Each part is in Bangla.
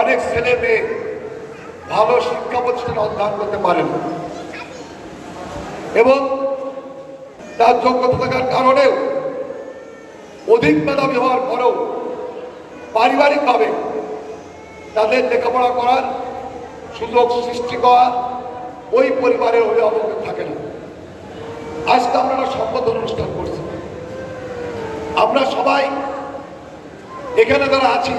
অনেক ছেলে মেয়ে ভালো শিক্ষা প্রতিষ্ঠানে অধ্যয়ন করতে পারেন। এবং তার যোগ্যতা থাকার কারণেও অধিক মেধাবী হওয়ার পরেও পারিবারিকভাবে তাদের লেখাপড়া করার সুযোগ সৃষ্টি করা ওই পরিবারের অভিভাবকের থাকে না। আজকে আমরা একটা সম্বোধন অনুষ্ঠান করছি। আমরা সবাই এখানে যারা আছি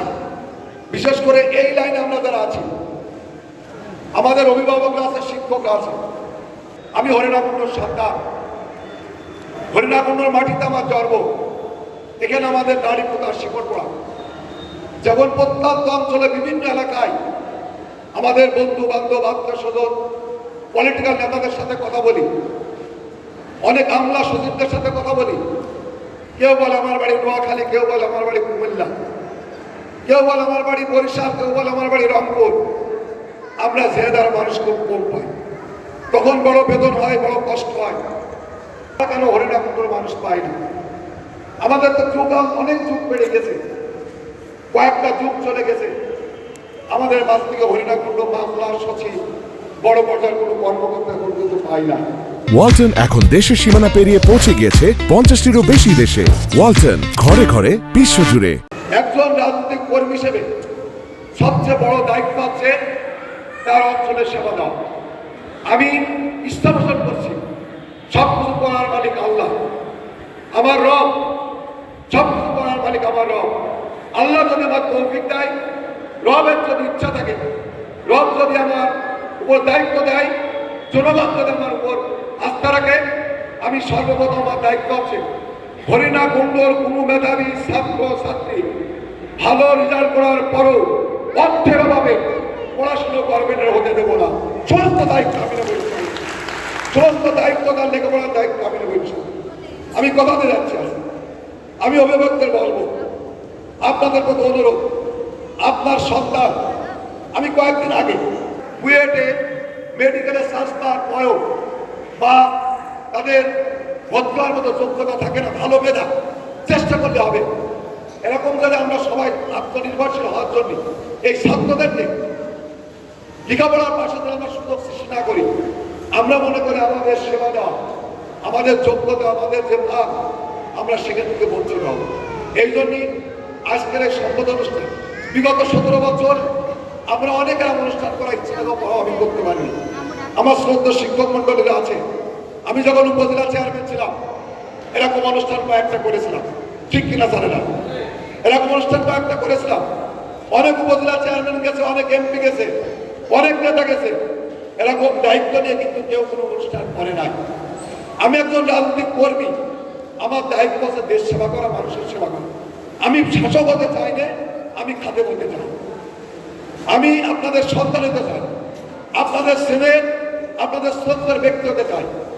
বিশেষ করে এই লাইনে আমরা যারা আছি, আমাদের অভিভাবকরা আছে, শিক্ষকরা আছে। আমি হরিণাকুণ্ডর সন্তান হরিণাকুণ্ডর মাটিতে আমার জন্ম। এখানে আমাদের নারী প্রকার শিকড় পড়া। যেমন প্রত্যন্ত অঞ্চলে বিভিন্ন এলাকায় আমাদের বন্ধু বান্ধব, আত্মীয় স্বজন পলিটিক্যাল নেতাদের সাথে কথা বলি। অনেক আমলা সচিবদের সাথে কথা বলি। কেউ বলে আমার বাড়ি নোয়াখালী, কেউ বলে আমার বাড়ি কুমিল্লা। কেউ বলে আমার বাড়ি বরিশাল, কেউ বলে আমার বাড়ি রংপুর। আমরা জেদার মানুষ খুব কম পাই। তখন বড় বেতন হয়, বড় কষ্ট হয়। কেন হরিণাকুণ্ডর মানুষ পাই না? আমাদের তো যুগ অনেক যুগ বেড়ে গেছে। কয়েকটা যুগ চলে গেছে। আমাদের মাছ থেকে হরিণাকুণ্ড মামলা, সচিব, বড় পর্যায়ের কোনো কর্মকর্তা এখন কিন্তু পাই না। ওয়ালটন এখন দেশের সীমানা পেরিয়ে পৌঁছে গিয়েছে পঞ্চাশটিরও বেশি দেশে। ওয়ালটন, ঘরে ঘরে, বিশ্বজুড়ে। একজন রাজনৈতিক কর্মী হিসেবে সবচেয়ে বড় দায়িত্ব আছে তার অঞ্চলের সেবা দেওয়া। আমি পোষণ করছি। সব কিছু করার মালিক আল্লাহ। আমার রব, সব কিছু করার মালিক আমার রব। আল্লাহ যদি আমার তৌফিক দেয়, রবের যদি ইচ্ছা থাকে, রব যদি আমার উপর দায়িত্ব দেয়, জনগণ যদি আমার উপর আস্থা রাখে, আমি সর্বপ্রথম আমার দায়িত্ব আছে। হরিণা কুণ্ডর কোনো মেধাবী, ছাত্র, ছাত্রী ভালো রেজাল্ট করার পরও অর্থের অভাবে পড়াশুনো করবেন হতে দেবো না সমস্ত দায়িত্ব আমি নেব। সমস্ত দায়িত্ব তার লেখাপড়ার দায়িত্ব আমি নেব। আমি কথাতে যাচ্ছি আমি অভিভাবকদের বলব, আপনাদের প্রতি অনুরোধ, আপনার সন্তান, আমি কয়েকদিন আগে বুয়েটে মেডিকেলে চান্স পাওয়ার পরেও বা তাদের ভদ্রার মতো যোগ্যতা থাকে না, ভালো মেধা, চেষ্টা করলে হবে এরকম করে আমরা সবাই আত্মনির্ভরশীল হওয়ার জন্য এই ছাত্রদেরকে লেখাপড়ার পাশে আমরা সুযোগ সৃষ্টি না করি। আমরা মনে করি আমাদের সেবা দেওয়া, আমাদের যোগ্যতা, আমাদের যে ভাগ, আমরা সেখান থেকে বঞ্চিত হব। এই জন্যই আজকের এই সম্পদ অনুষ্ঠান, বিগত সতেরো বছর আমরা অনেক অনুষ্ঠান করার ইচ্ছা আমি করতে পারিনি। আমার শ্রদ্ধা শিক্ষক মন্ডলীরা আছে। আমি যখন উপজেলা চেয়ারম্যান ছিলাম, এরকম অনুষ্ঠান কয়েকটা করেছিলাম। ঠিক কিনা জানে না। এরকম অনুষ্ঠান কয়েকটা করেছিলাম। অনেক উপজেলা চেয়ারম্যান গেছে, অনেক এমপি গেছে, অনেক নেতা গেছে। এরকম দায়িত্ব নিয়ে কিন্তু কেউ কোনো অনুষ্ঠান করে নাই। আমি একজন রাজনৈতিক কর্মী, আমার দায়িত্ব আছে দেশ সেবা করা, মানুষের সেবা করা। আমি শাসক হতে চাই না, আমি খাতে বলতে চাই। আমি আপনাদের সন্তান হতে চাই, আপনাদের ছেলে, আপনাদের শ্রদ্ধার ব্যক্তি হতে চাই।